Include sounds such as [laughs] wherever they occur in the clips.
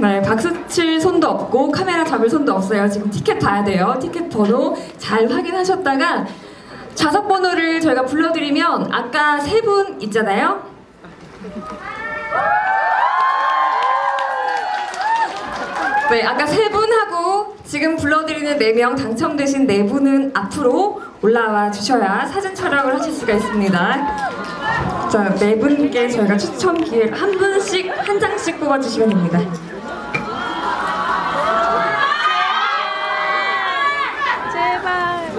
네, 박수 칠 손도 없고 카메라 잡을 손도 없어요. 지금 티켓 봐야 돼요. 티켓 번호 잘 확인하셨다가 좌석 번호를 저희가 불러드리면 아까 세 분 있잖아요. 네, 아까 세 분하고 지금 불러드리는 네 명 당첨되신 네 분은 앞으로 올라와 주셔야 사진 촬영을 하실 수가 있습니다. 자, 네 분께 저희가 추첨 기회를 한 분씩 한 장씩 뽑아주시면 됩니다. 제발.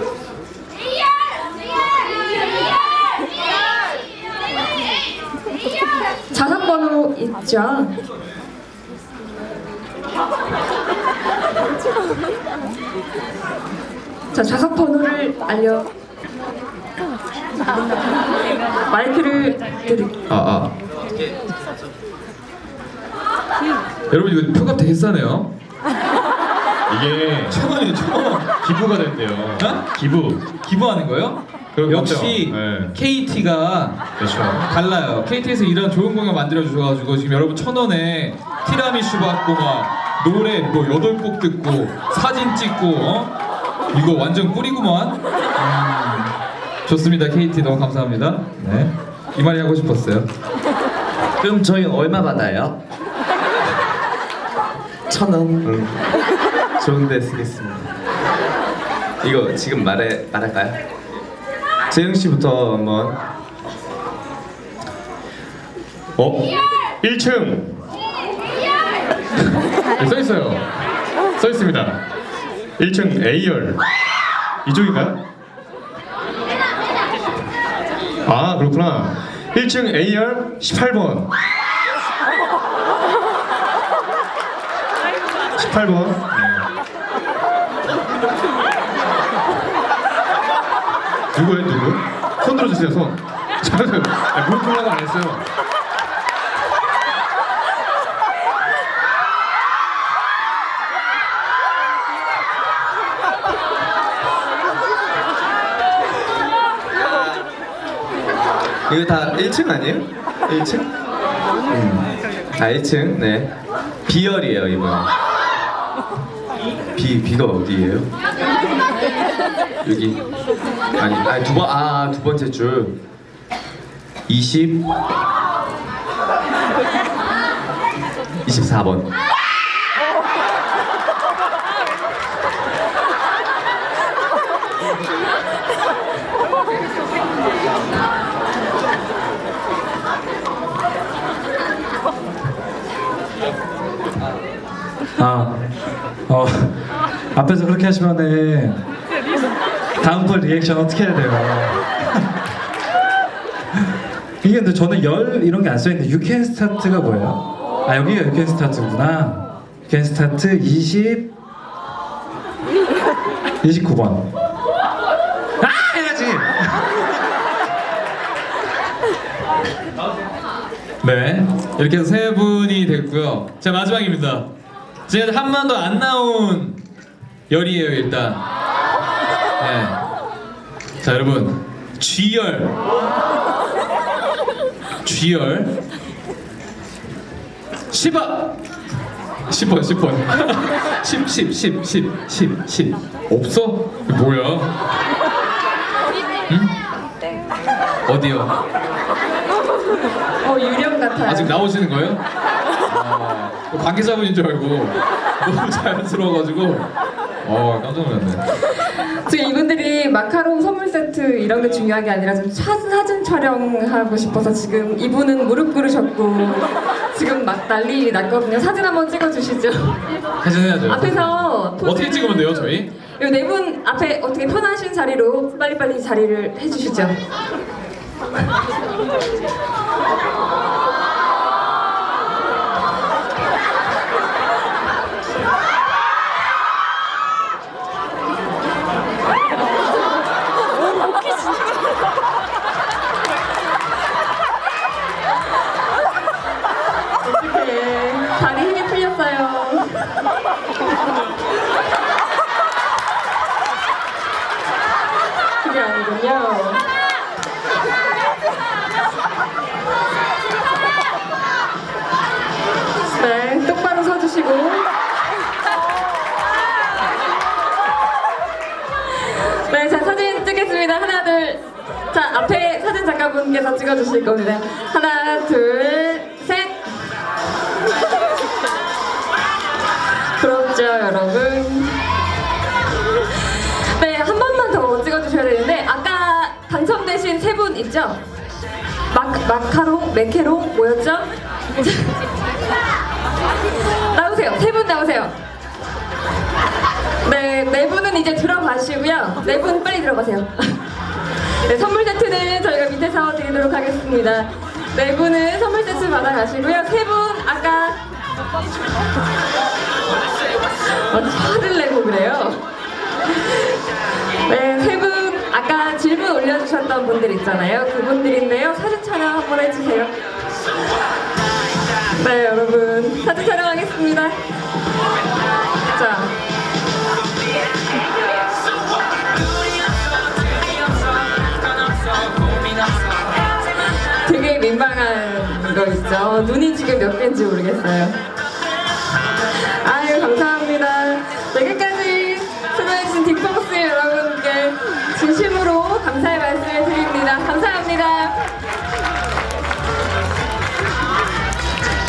좌석 있죠? 자, 좌석 번호를 알려. 마이크를 드릴게요. 아, 아. 여러분 이거 표값 되게 싸네요. [laughs] 이게 천 원이에요, 천 원. 기부가 됐대요. 어? 기부. 기부하는 거요? 거 역시 같죠? 네. KT가 그렇죠. 달라요. KT에서 이런 좋은 공연 만들어 주셔가지고 지금 여러분 천 원에 티라미슈 받고 막 노래 뭐 여덟 곡 듣고 사진 찍고 어? 이거 완전 꿀이구만. 음, 좋습니다, KT 너무 감사합니다. 네, 이 말이 하고 싶었어요. 그럼 저희 얼마 받아요? 천 원. 응. 좋은데 쓰겠습니다. 이거 지금 말해 말할까요? 재영 씨부터 한번. 어? 1층. 네, 써 있어요. 써 있습니다. 1층 A열. 이쪽인가요? 아 그렇구나. 1층 A열 18번. 18번. 누구예요 누구? 손 들어주세요 손. 아, 무릎 꿇라고 안 했어요. 이거 다 1층 아니에요? 1층? 음. 다 1층. 네. B열이에요 이번. B B가 어디예요? 여기. 아니, 아니 두 번, 아, 두 번째 줄. 20. 24번. 아, 어, 앞에서 그렇게 하시면은 다음번 리액션 어떻게 해야 돼요? [laughs] 이게 근데 저는 열 이런 게 안 써있는데 유캔 스타트가 뭐예요? 아 여기가 유캔 스타트구나. 유캔 스타트 20 29번. 아 해야지. 네, 이렇게 해서 세 분이 됐고요. 자 마지막입니다. 지금 한 번도 안 나온 열이에요 일단. 네. 자 여러분 G열, G열, 10번, 10번, 10번, 10, 10, 10, 10, 10, 10. 없어? 뭐야? 응? 어디요? 어, 유령 같아요. 아직 나오시는 거예요? 아, 관계자분인 줄 알고 너무 자연스러워가지고 어 깜짝 놀랐네. 지금 이분들이 마카롱 선물 세트 이런 게 중요한 게 아니라 좀 사, 사진 촬영하고 싶어서 지금 이분은 무릎 꿇으셨고 지금 막 난리 났거든요. 사진 한번 찍어주시죠. 사진 해야죠. 앞에서 포즈- 어떻게 찍으면 돼요 저희? 네분 앞에 어떻게 편하신 자리로 빨리빨리 자리를 해주시죠. 장군요. 네, 똑바로 서주시고. 네, 자, 사진 찍겠습니다. 하나, 둘. 자, 앞에 사진 작가분께서 찍어주실 겁니다. 하나, 둘, 셋. 부럽죠, 여러분? 있죠? 마, 마카롱, 메케롱, 뭐였죠? [laughs] 나오세요. 세 분 나오세요. 네, 네 분은 이제 들어가시고요. 네 분 빨리 들어가세요. [laughs] 네, 선물 세트는 저희가 밑에서 드리도록 하겠습니다. 네 분은 선물 세트 받아가시고요. 세 분 아까 어, 화를 내고 그래요. [laughs] 네, 세 분 아까 질문 올려주셨던 분들 있잖아요. 그분들인데요. 사진 촬영 한번 해주세요. 네, 여러분 사진 촬영하겠습니다. 자. 되게 민망한 거 있죠. 눈이 지금 몇 개인지 모르겠어요. 아 감사합니다.